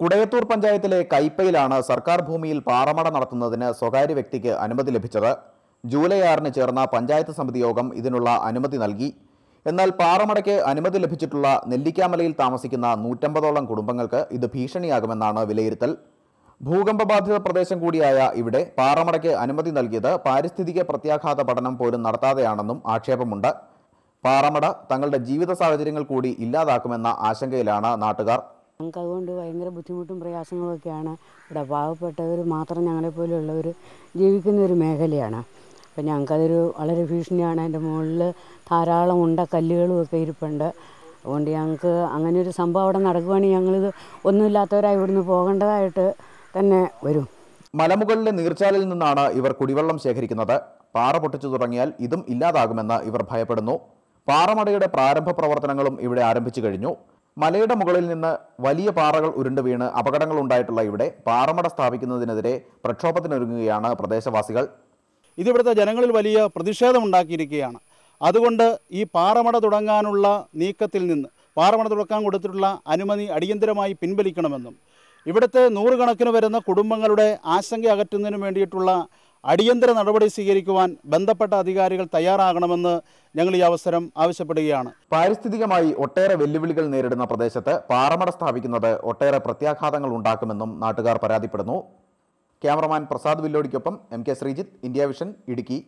കുടയത്തൂർ പഞ്ചായത്തിലെ കൈപ്പയിലാണ് സർക്കാർ ഭൂമിയിൽ പാറമട നടത്തുന്നതിന് സ്വകാര്യ വ്യക്തിക്ക് അനുമതി ലഭിച്ചത്. ജൂലൈ ആറിന് ചേർന്ന പഞ്ചായത്ത് സമിതി യോഗം ഇതിനുള്ള അനുമതി നൽകി. എന്നാൽ പാറമടയ്ക്ക് അനുമതി ലഭിച്ചിട്ടുള്ള നെല്ലിക്കാമലയിൽ താമസിക്കുന്ന നൂറ്റമ്പതോളം കുടുംബങ്ങൾക്ക് ഇത് ഭീഷണിയാകുമെന്നാണ് വിലയിരുത്തൽ. ഭൂകമ്പ ബാധിത പ്രദേശം കൂടിയായ ഇവിടെ പാറമടയ്ക്ക് അനുമതി നൽകിയത് പാരിസ്ഥിതിക പ്രത്യാഘാത പഠനം പോലും നടത്താതെയാണെന്നും ആക്ഷേപമുണ്ട്. പാറമട തങ്ങളുടെ ജീവിത സാഹചര്യങ്ങൾ കൂടി ഇല്ലാതാക്കുമെന്ന ആശങ്കയിലാണ് നാട്ടുകാർ. ഞങ്ങൾക്ക് അതുകൊണ്ട് ഭയങ്കര ബുദ്ധിമുട്ടും പ്രയാസങ്ങളും ഒക്കെയാണ്. ഇവിടെ പാവപ്പെട്ടവർ മാത്രം ഞങ്ങളെപ്പോലെയുള്ളവർ ജീവിക്കുന്ന ഒരു മേഖലയാണ്. അപ്പം ഞങ്ങൾക്കതൊരു വളരെ ഭീഷണിയാണ്. അതിന്റെ മുകളിൽ ധാരാളം ഉണ്ട കല്ലുകളും ഒക്കെ ഇരിപ്പുണ്ട്. അതുകൊണ്ട് ഞങ്ങൾക്ക് അങ്ങനെ ഒരു സംഭവം അവിടെ നടക്കുവാണെങ്കിൽ ഞങ്ങളിത് ഒന്നുമില്ലാത്തവരായി ഇവിടുന്ന് പോകേണ്ടതായിട്ട് തന്നെ വരും. മലമുകളിലെ നീർച്ചാലിൽ നിന്നാണ് ഇവർ കുടിവെള്ളം ശേഖരിക്കുന്നത്. പാറ പൊട്ടിച്ചു തുടങ്ങിയാൽ ഇതും ഇല്ലാതാകുമെന്ന് ഇവർ ഭയപ്പെടുന്നു. പാറമടയുടെ പ്രാരംഭ പ്രവർത്തനങ്ങളും ഇവിടെ ആരംഭിച്ചു കഴിഞ്ഞു. മലയുടെ മുകളിൽ നിന്ന് വലിയ പാറകൾ ഉരുണ്ട് വീണ് അപകടങ്ങൾ ഉണ്ടായിട്ടുള്ള ഇവിടെ പാറമട സ്ഥാപിക്കുന്നതിനെതിരെ പ്രക്ഷോഭത്തിനൊരുങ്ങുകയാണ് പ്രദേശവാസികൾ. ഇതിവിടുത്തെ ജനങ്ങളിൽ വലിയ പ്രതിഷേധമുണ്ടാക്കിയിരിക്കുകയാണ്. അതുകൊണ്ട് ഈ പാറമട തുടങ്ങാനുള്ള നീക്കത്തിൽ നിന്ന് പാറമട തുടക്കാൻ കൊടുത്തിട്ടുള്ള അനുമതി അടിയന്തരമായി പിൻവലിക്കണമെന്നും ഇവിടുത്തെ നൂറുകണക്കിന് വരുന്ന കുടുംബങ്ങളുടെ ആശങ്ക അകറ്റുന്നതിന് വേണ്ടിയിട്ടുള്ള അടിയന്തര നടപടി സ്വീകരിക്കുവാൻ ബന്ധപ്പെട്ട അധികാരികൾ തയ്യാറാകണമെന്ന് ഞങ്ങൾ ഈ അവസരം ആവശ്യപ്പെടുകയാണ്. പാരിസ്ഥിതികമായി ഒട്ടേറെ വെല്ലുവിളികൾ നേരിടുന്ന പ്രദേശത്ത് പാറമട സ്ഥാപിക്കുന്നത് ഒട്ടേറെ പ്രത്യാഘാതങ്ങൾ ഉണ്ടാക്കുമെന്നും നാട്ടുകാർ പരാതിപ്പെടുന്നു. Cameraman Prasad വില്ലോടിക്കൊപ്പം M K Sreejith India Vision Idukki.